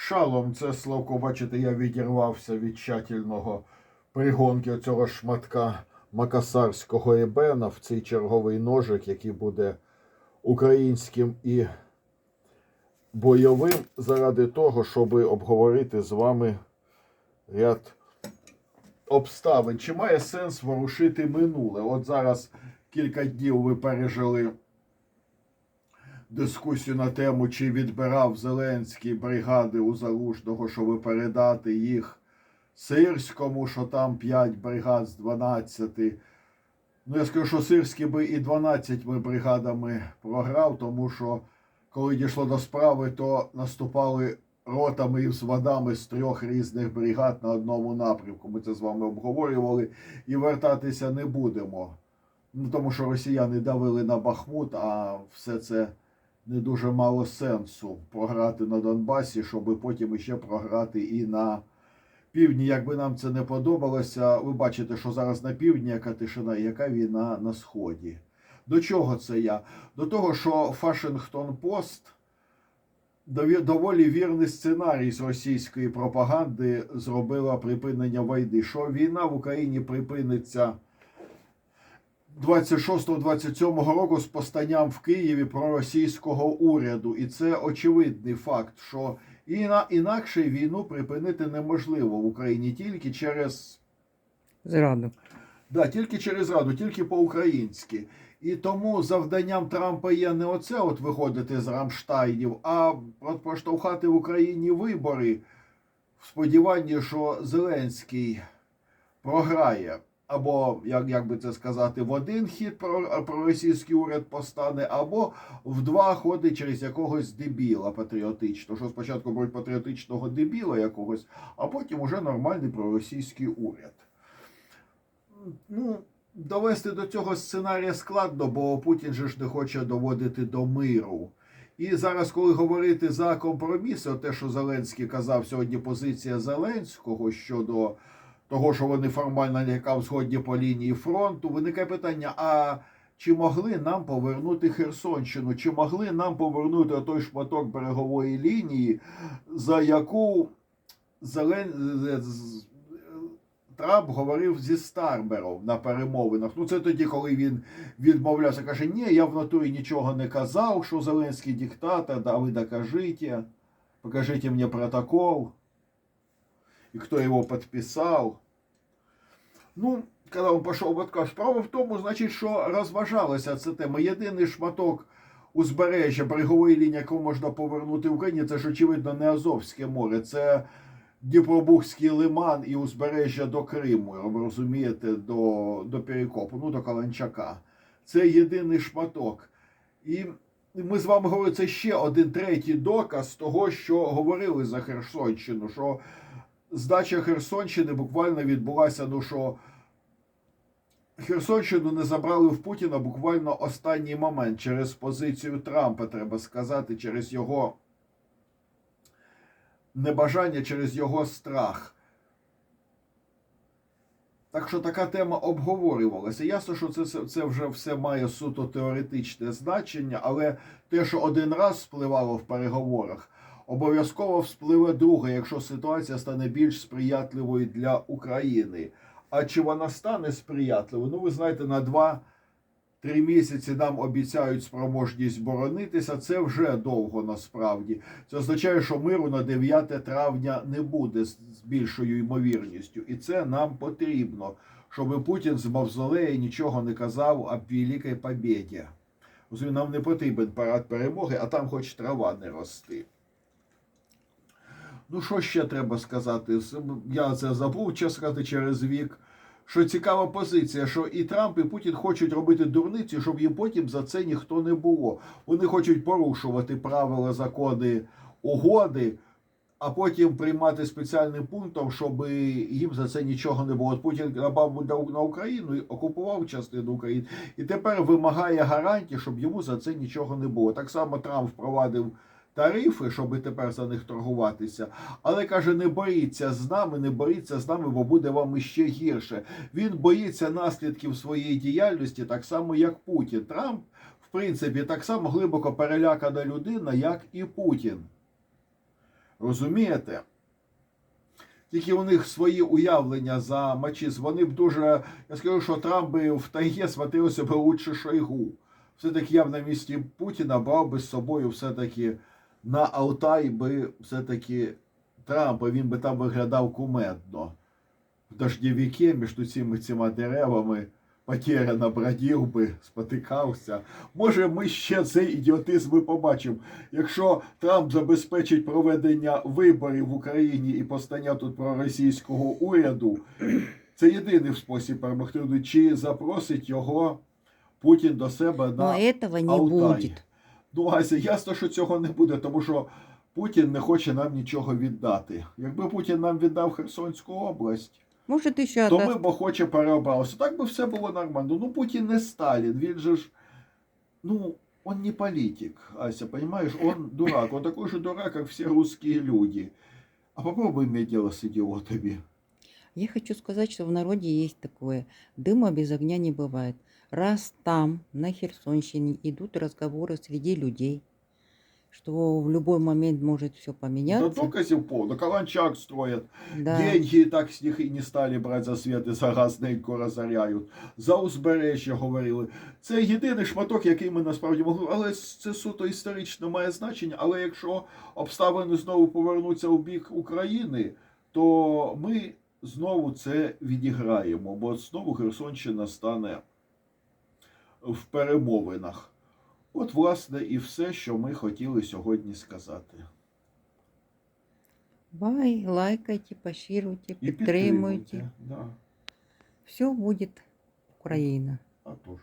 Шалом, це Славко, бачите, я відірвався від тщательного пригонки цього шматка макасарського ебена в цей черговий ножик, який буде українським і бойовим, заради того, щоб обговорити з вами ряд обставин. Чи має сенс ворушити минуле? От зараз кілька днів ви пережили дискусію на тему, чи відбирав Зеленський бригади у Залужного, щоб передати їх Сирському, що там 5 бригад з 12. Ну, я скажу, що Сирський би і 12 бригадами програв, тому що коли дійшло до справи, то наступали ротами і взводами з трьох різних бригад на одному напрямку. Ми це з вами обговорювали і вертатися не будемо. Ну, тому що росіяни давили на Бахмут, а все це не дуже мало сенсу програти на Донбасі, щоб потім ще програти і на півдні. Якби нам це не подобалося, ви бачите, що зараз на півдні яка тишина, яка війна на сході. До чого це я? До того, що Вашингтон Пост доволі вірний сценарій з російської пропаганди зробила припинення війни. Що війна в Україні припиниться 26-27 року з постанням в Києві проросійського уряду. І це очевидний факт, що інакше війну припинити неможливо в Україні тільки через Зраду. Да, тільки через Раду, тільки по-українськи. І тому завданням Трампа є не оце от виходити з Рамштайнів, а про- проштовхати в Україні вибори в сподіванні, що Зеленський програє. Або, як, як би це сказати, в один хід про, проросійський уряд постане, або в два ходи через якогось дебіла патріотичного. Що спочатку беруть патріотичного дебіла якогось, а потім уже нормальний проросійський уряд. Ну, довести до цього сценарія складно, бо Путін же ж не хоче доводити до миру. І зараз, коли говорити за компроміси, те, що Зеленський казав сьогодні, позиція Зеленського щодо того, що вони формально ніяка згодні по лінії фронту, виникає питання: а чи могли нам повернути Херсонщину? Чи могли нам повернути той шматок берегової лінії, за яку Зелен... Трамп говорив зі Старбером на перемовинах. Ну це тоді, коли він відмовлявся, каже: Ні, я в натурі нічого не казав, що Зеленський диктатор, да ви докажіть, покажіть мені протокол, і хто його підписав. Ну, коли він пішов в отказ, справа в тому, значить, що розважалася ця тема. Єдиний шматок узбережжя берегової лінії, яку можна повернути в Україні, це ж очевидно не Азовське море. Це Дніпробухський лиман і узбережжя до Криму, розумієте, до, до Перекопу, ну до Каланчака. Це єдиний шматок. І ми з вами говорили, це ще один третій доказ того, що говорили за Херсонщину, що здача Херсонщини буквально відбулася, ну що Херсонщину не забрали в Путіна буквально останній момент через позицію Трампа, треба сказати, через його небажання, через його страх. Так що така тема обговорювалася. Ясно, що це, це, вже все має суто теоретичне значення, але те, що один раз спливало в переговорах, обов'язково вспливе друге, якщо ситуація стане більш сприятливою для України. А чи вона стане сприятливою? Ну, ви знаєте, на два. Три місяці нам обіцяють спроможність боронитися. Це вже довго насправді. Це означає, що миру на 9 травня не буде з більшою ймовірністю, і це нам потрібно, щоб Путін з мавзолея нічого не казав об великій побєді. Нам не потрібен парад перемоги, а там хоч трава не рости. Ну, що ще треба сказати? Я це забув, чесно сказати, через вік. Що цікава позиція, що і Трамп, і Путін хочуть робити дурниці, щоб їм потім за це ніхто не було. Вони хочуть порушувати правила, закони, угоди, а потім приймати спеціальним пунктом, щоб їм за це нічого не було. От Путін напав на на Україну і окупував частину України, і тепер вимагає гарантії, щоб йому за це нічого не було. Так само Трамп впровадив тарифи, щоб тепер за них торгуватися. Але каже, не боріться з нами, не боріться з нами, бо буде вам іще гірше. Він боїться наслідків своєї діяльності, так само як Путін. Трамп, в принципі, так само глибоко перелякана людина, як і Путін. Розумієте? Тільки у них свої уявлення за мачизм. Вони б дуже. Я скажу, що Трамп би в тайге смотрив себе лучше Шойгу. Все-таки я б на місці Путіна брав би з собою все-таки на Алтай би все-таки Трампа, він би там виглядав кумедно. В дождівіки між цими цими деревами потеряно бродів би, спотикався. Може, ми ще цей ідіотизм і побачимо. Якщо Трамп забезпечить проведення виборів в Україні і постання тут проросійського уряду, це єдиний спосіб перемогти. Чи запросить його Путін до себе Но на этого не Алтай. будет. Ну, Ася, ясно, що цього не буде, тому що Путін не хоче нам нічого віддати. Якби Путін нам віддав Херсонську область, Может, еще то ми б охоче переобралися. Так би все було нормально. Ну, Путін не Сталін, він же ж, ну, он не политик, Ася, понимаешь? Он дурак, он такой же дурак, как все русские люди. А попробуй иметь дело с идиотами. Я хочу сказать, что в народе есть такое. Дыма без огня не бывает. Раз там, на Херсонщине, идут разговоры среди людей, что в любой момент может все Да поменяться. доказів повно, Каланчак строят, Да. Деньги так з них і не стали брати за світ і за газ ненько розоряють. За узбережжя говорили. Це єдиний шматок, який ми насправді могли. Але це суто історично має значення. Але якщо обставини знову повернуться у бік України, то ми знову це відіграємо, бо знову Херсонщина стане в перемовинах. От, власне, і все, що ми хотіли сьогодні сказати. Бай, лайкайте, поширюйте, підтримуйте. підтримуйте. Да. Все буде Україна. А то ж.